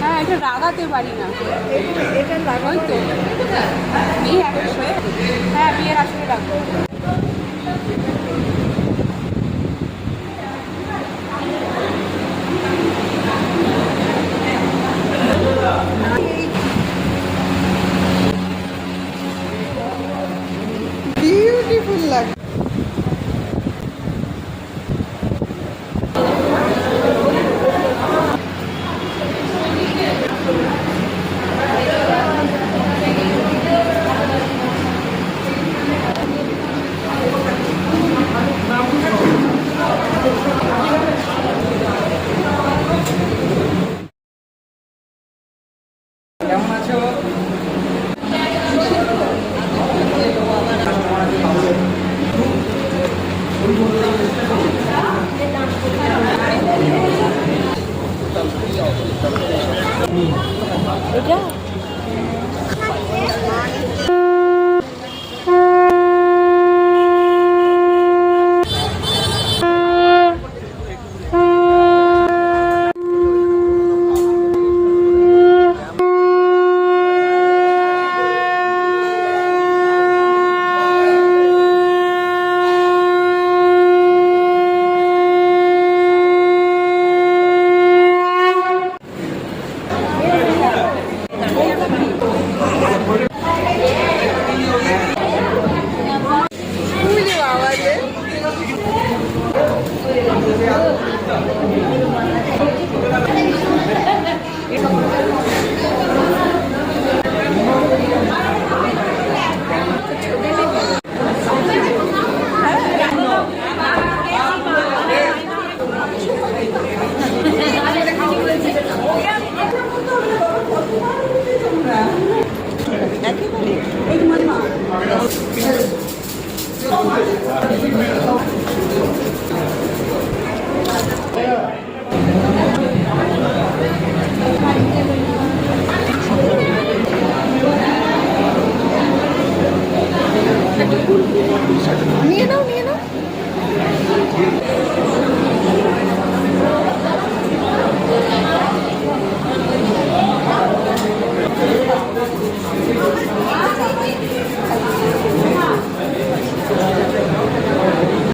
হ্যাঁ এটা লাগাতে পারি না। ওই তো। বিয়ে হ্যাঁ বিয়ের আসলে রাখব luck. Hmm. Udah. 了你。নিয়ে নাও নিয়ে নাও